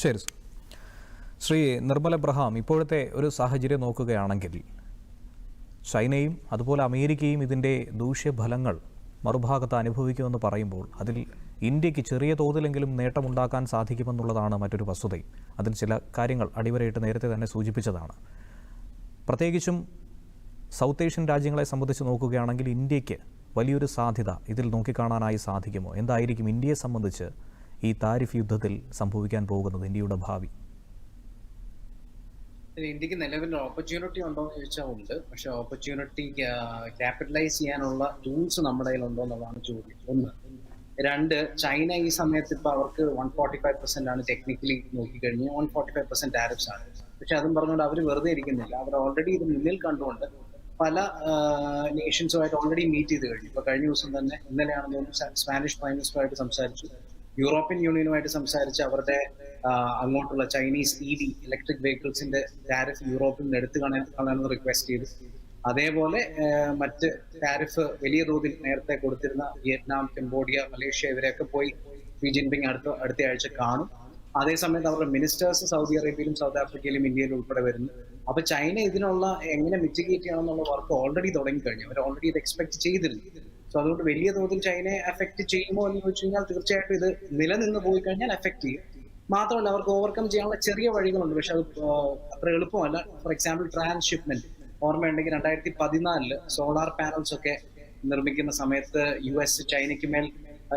ശരി ശ്രീ നിർമ്മല എബ്രഹാം ഇപ്പോഴത്തെ ഒരു സാഹചര്യം നോക്കുകയാണെങ്കിൽ ചൈനയും അതുപോലെ അമേരിക്കയും ഇതിന്റെ ദൂഷ്യഫലങ്ങൾ മറുഭാഗത്ത് അനുഭവിക്കുമെന്ന് പറയുമ്പോൾ അതിൽ ഇന്ത്യയ്ക്ക് ചെറിയ തോതിലെങ്കിലും നേട്ടമുണ്ടാക്കാൻ സാധിക്കുമെന്നുള്ളതാണ് മറ്റൊരു വസ്തുത. അതിൽ ചില കാര്യങ്ങൾ അടിവരയിട്ട് നേരത്തെ തന്നെ സൂചിപ്പിച്ചതാണ്. പ്രത്യേകിച്ചും സൗത്ത് ഏഷ്യൻ രാജ്യങ്ങളെ സംബന്ധിച്ച് നോക്കുകയാണെങ്കിൽ ഇന്ത്യയ്ക്ക് വലിയൊരു സാധ്യത ഇതിൽ നോക്കിക്കാണാനായി സാധിക്കുമോ? എന്തായിരിക്കും ഇന്ത്യയെ സംബന്ധിച്ച് ഈ താരിഫ് യുദ്ധത്തിൽ സംഭവിക്കാൻ പോകുന്നത് ഇന്ത്യയുടെ ഭാവി? ഇന്ത്യയ്ക്ക് നിലവിൽ ഓപ്പർച്യൂണിറ്റി ഉണ്ടോ എന്ന് ചോദിച്ചാൽ ഉണ്ട്. പക്ഷെ ഓപ്പർച്യൂണിറ്റി ക്യാപിറ്റലൈസ് ചെയ്യാനുള്ള ടൂൾസ് നമ്മുടെ കയ്യിൽ ഉണ്ടോ എന്നുള്ളതാണ് ചോദ്യം. ഒന്ന് രണ്ട് ചൈന ഈ സമയത്ത് ഇപ്പൊ അവർക്ക് വൺ ഫോർട്ടി ഫൈവ് പെർസെന്റ് ആണ് ടെക്നിക്കലി നോക്കിക്കഴിഞ്ഞാൽ one forty five percent tariffs ആണ്. പക്ഷെ അതും പറഞ്ഞുകൊണ്ട് അവർ വെറുതെ ഇരിക്കുന്നില്ല. അവർ ഓൾറെഡി ഇത് മുന്നിൽ കണ്ടുകൊണ്ട് പല നേഷൻസുമായിട്ട് ഓൾറെഡി മീറ്റ് ചെയ്ത് കഴിഞ്ഞു. ഇപ്പൊ കഴിഞ്ഞ ദിവസം തന്നെ ഇന്നലെയാണെന്ന് തോന്നുന്നു സ്പാനിഷ് പ്രൈം മിനിസ്റ്ററുമായിട്ട് സംസാരിച്ചു. യൂറോപ്യൻ യൂണിയനുമായിട്ട് സംസാരിച്ച് അവരുടെ അങ്ങോട്ടുള്ള ചൈനീസ് ഇ വി ഇലക്ട്രിക് വെഹിക്കിൾസിന്റെ ടാരിഫ് യൂറോപ്പിൽ നിന്ന് എടുത്തു കളയാനെന്ന് റിക്വസ്റ്റ് ചെയ്തു. അതേപോലെ മറ്റ് ടാരിഫ് വലിയ തോതിൽ നേരത്തെ കൊടുത്തിരുന്ന വിയറ്റ്നാം കംബോഡിയ മലേഷ്യ ഇവരെയൊക്കെ പോയി ഷി ജിൻപിങ് അടുത്ത അടുത്ത ആഴ്ച കാണും അതേസമയത്ത് അവരുടെ മിനിസ്റ്റേഴ്സ് സൗദി അറേബ്യയിലും സൗത്ത് ആഫ്രിക്കയിലും ഇന്ത്യയിലും ഉൾപ്പെടെ വരുന്നു. അപ്പൊ ചൈന ഇതിനുള്ള എങ്ങനെ മിറ്റിഗേറ്റ് ചെയ്യണം എന്നുള്ള വർക്ക് ഓൾറെഡി തുടങ്ങി കഴിഞ്ഞു അവർ ഓൾറെഡി ഇത് എക്സ്പെക്ട് ചെയ്തിരുന്നു. സോ അതുകൊണ്ട് വലിയ തോതിൽ ചൈനയെ അഫക്ട് ചെയ്യുമോ എന്ന് ചോദിച്ചു കഴിഞ്ഞാൽ തീർച്ചയായിട്ടും ഇത് നിലനിന്ന് പോയി കഴിഞ്ഞാൽ അഫക്ട് ചെയ്യും. മാത്രമല്ല അവർക്ക് ഓവർകം ചെയ്യാനുള്ള ചെറിയ വഴികളുണ്ട്. പക്ഷെ അത് അത്ര എളുപ്പമല്ല. ഫോർ എക്സാമ്പിൾ ട്രാൻസ്ഷിപ്മെന്റ് ഓർമ്മയുണ്ടെങ്കിൽ രണ്ടായിരത്തി പതിനാലിൽ സോളാർ പാനൽസ് ഒക്കെ നിർമ്മിക്കുന്ന സമയത്ത് യു എസ് ചൈനയ്ക്ക് മേൽ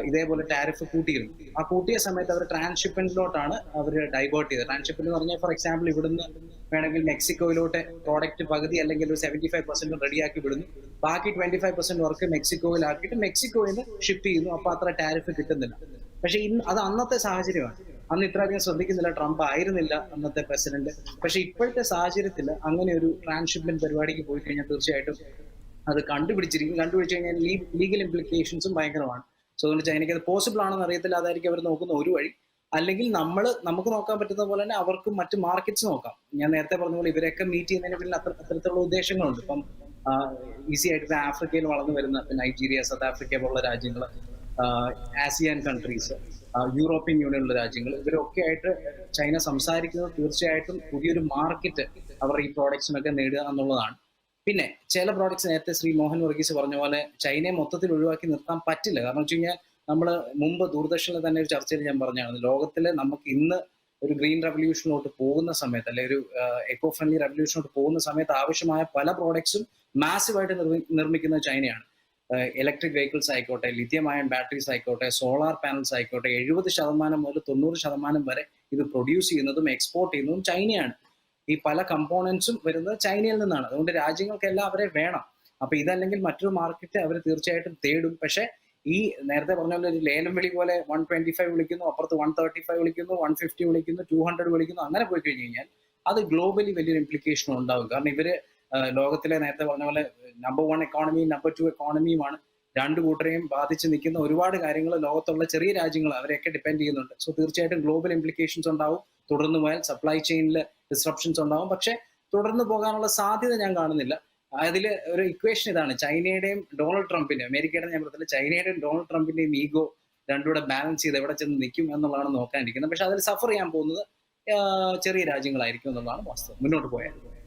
ഇതേപോലെ ടാരിഫ് കൂട്ടിയിരുന്നു ആ കൂട്ടിയ സമയത്ത് അവർ ട്രാൻസ്ഷിപ്മെന്റിലോട്ടാണ് അവർ ഡൈവേർട്ട് ചെയ്തത്. ട്രാൻസ്ഷിപ്മെന്റ് എന്ന് പറഞ്ഞാൽ ഫോർ എക്സാമ്പിൾ ഇവിടുന്ന് വേണമെങ്കിൽ മെക്സിക്കോയിലോട്ട് പ്രോഡക്റ്റ് പകുതി അല്ലെങ്കിൽ ഒരു സെവന്റി ഫൈവ് പെർസെന്റ് റെഡിയാക്കി വിടുന്നു. ബാക്കി ട്വന്റി ഫൈവ് പെർസെന്റ് വർക്ക് മെക്സിക്കോയിലാക്കിയിട്ട് മെക്സിക്കോയിൽ നിന്ന് ഷിപ്പ് ചെയ്യുന്നു. അപ്പൊ അത്ര ടാരിഫ് കിട്ടുന്നില്ല. പക്ഷെ ഇന്ന് അത് അന്നത്തെ സാഹചര്യമാണ്. അന്ന് ഇത്രയധികം ശ്രദ്ധിക്കുന്നില്ല. ട്രംപ് ആയിരുന്നില്ല അന്നത്തെ പ്രസിഡന്റ്. പക്ഷെ ഇപ്പോഴത്തെ സാഹചര്യത്തിൽ അങ്ങനെ ഒരു ട്രാൻസ്ഷിപ്മെന്റ് പരിപാടിക്ക് പോയി കഴിഞ്ഞാൽ തീർച്ചയായിട്ടും അത് കണ്ടുപിടിച്ചിരിക്കും. കണ്ടുപിടിച്ചു കഴിഞ്ഞാൽ ലീഗൽ ഇംപ്ലിക്കേഷൻസും ഭയങ്കരമാണ്. സോ അതുകൊണ്ട് ചൈനയ്ക്ക് അത് പോസിബിൾ ആണെന്ന് അറിയത്തില്ല. അതായിരിക്കും അവർ നോക്കുന്ന ഒരു വഴി. അല്ലെങ്കിൽ നമ്മൾ നമുക്ക് നോക്കാൻ പറ്റുന്ന പോലെ തന്നെ അവർക്ക് മറ്റ് മാർക്കറ്റ്സ് നോക്കാം. ഞാൻ നേരത്തെ പറഞ്ഞ പോലെ ഇവരെയൊക്കെ മീറ്റ് ചെയ്യുന്നതിന് പിന്നിൽ അത്ര അത്തരത്തിലുള്ള ഉദ്ദേശങ്ങളുണ്ട്. ഇപ്പം ഈസി ആയിട്ട് ആഫ്രിക്കയിൽ വളർന്നു വരുന്ന നൈജീരിയ സൗത്ത് ആഫ്രിക്ക പോലുള്ള രാജ്യങ്ങൾ ആസിയാൻ കൺട്രീസ് യൂറോപ്യൻ യൂണിയനുള്ള രാജ്യങ്ങൾ ഇവരൊക്കെ ആയിട്ട് ചൈന സംസാരിക്കുന്നത് തീർച്ചയായിട്ടും പുതിയൊരു മാർക്കറ്റ് അവർ ഈ പ്രോഡക്ട്സിനൊക്കെ നേടുക എന്നുള്ളതാണ്. പിന്നെ ചില പ്രോഡക്ട്സ് നേരത്തെ ശ്രീ മോഹൻ വർഗീസ് പറഞ്ഞ പോലെ ചൈനയെ മൊത്തത്തിൽ ഒഴിവാക്കി നിർത്താൻ പറ്റില്ല. കാരണം വെച്ച് കഴിഞ്ഞാൽ നമ്മൾ മുമ്പ് ദൂരദർശനിൽ തന്നെ ഒരു ചർച്ചയിൽ ഞാൻ പറഞ്ഞാണ് ലോകത്തിലെ നമുക്ക് ഇന്ന് ഒരു ഗ്രീൻ റെവല്യൂഷനിലോട്ട് പോകുന്ന സമയത്ത് അല്ലെ ഒരു എക്കോ ഫ്രണ്ട്ലി റെവല്യൂഷനിലോട്ട് പോകുന്ന സമയത്ത് ആവശ്യമായ പല പ്രോഡക്ട്സും മാസീവായിട്ട് നിർമ്മി നിർമ്മിക്കുന്നത് ചൈനയാണ്. ഇലക്ട്രിക് വെഹിക്കിൾസ് ആയിക്കോട്ടെ ലിഥിയം അയൺ ബാറ്ററീസ് ആയിക്കോട്ടെ സോളാർ പാനൽസ് ആയിക്കോട്ടെ എഴുപത് ശതമാനം മുതൽ തൊണ്ണൂറ് ശതമാനം വരെ ഇത് പ്രൊഡ്യൂസ് ചെയ്യുന്നതും എക്സ്പോർട്ട് ചെയ്യുന്നതും ചൈനയാണ്. ഈ പല കമ്പോണൻസും വരുന്നത് ചൈനയിൽ നിന്നാണ്. അതുകൊണ്ട് രാജ്യങ്ങൾക്കെല്ലാം അവരെ വേണം. അപ്പൊ ഇതല്ലെങ്കിൽ മറ്റൊരു മാർക്കറ്റ് അവർ തീർച്ചയായിട്ടും തേടും. പക്ഷെ ഈ നേരത്തെ പറഞ്ഞ പോലെ ഒരു ലേലം വിളി പോലെ വൺ ട്വന്റി ഫൈവ് വിളിക്കുന്നു അപ്പുറത്ത് വൺ തേർട്ടി ഫൈവ് വിളിക്കുന്നു വൺ ഫിഫ്റ്റി വിളിക്കുന്നു ടു ഹൺഡ്രഡ് വിളിക്കുന്നു അങ്ങനെ പോയി കഴിഞ്ഞു കഴിഞ്ഞാൽ അത് ഗ്ലോബലി വലിയൊരു ഇംപ്ലിക്കേഷൻ ഉണ്ടാവും കാരണം ഇവർ ലോകത്തിലെ നേരത്തെ പറഞ്ഞ പോലെ നമ്പർ വൺ എക്കോണമിയും നമ്പർ ടു എക്കോണമിയുമാണ് രണ്ടു കൂട്ടരെയും ബാധിച്ച് നിൽക്കുന്ന ഒരുപാട് കാര്യങ്ങൾ ലോകത്തുള്ള ചെറിയ രാജ്യങ്ങൾ അവരെയൊക്കെ ഡിപ്പെൻഡ് ചെയ്യുന്നുണ്ട്. സോ തീർച്ചയായിട്ടും ഗ്ലോബൽ ഇംപ്ലിക്കേഷൻസ് ഉണ്ടാവും. തുടർന്ന് പോയാൽ സപ്ലൈ ചെയിനിൽ ഡിസ്റപ്ഷൻസ് ഉണ്ടാവും. പക്ഷെ തുടർന്ന് പോകാനുള്ള സാധ്യത ഞാൻ കാണുന്നില്ല. അതിൽ ഒരു ഇക്വേഷൻ ഇതാണ്. ചൈനയുടെയും ഡൊണാൾഡ് ട്രംപിന്റെ അമേരിക്കയുടെ ഞാൻ പറഞ്ഞില്ല ചൈനയുടെയും ഡൊണാൾഡ് ട്രംപിന്റെയും ഈഗോ രണ്ടുകൂടെ ബാലൻസ് ചെയ്ത് എവിടെ ചെന്ന് നിൽക്കും എന്നുള്ളതാണ് നോക്കാനിരിക്കുന്നത്. പക്ഷെ അതിൽ സഫർ ചെയ്യാൻ പോകുന്നത് ചെറിയ രാജ്യങ്ങളായിരിക്കും എന്നുള്ളതാണ് വാസ്തവം. മുന്നോട്ട് പോയാൽ.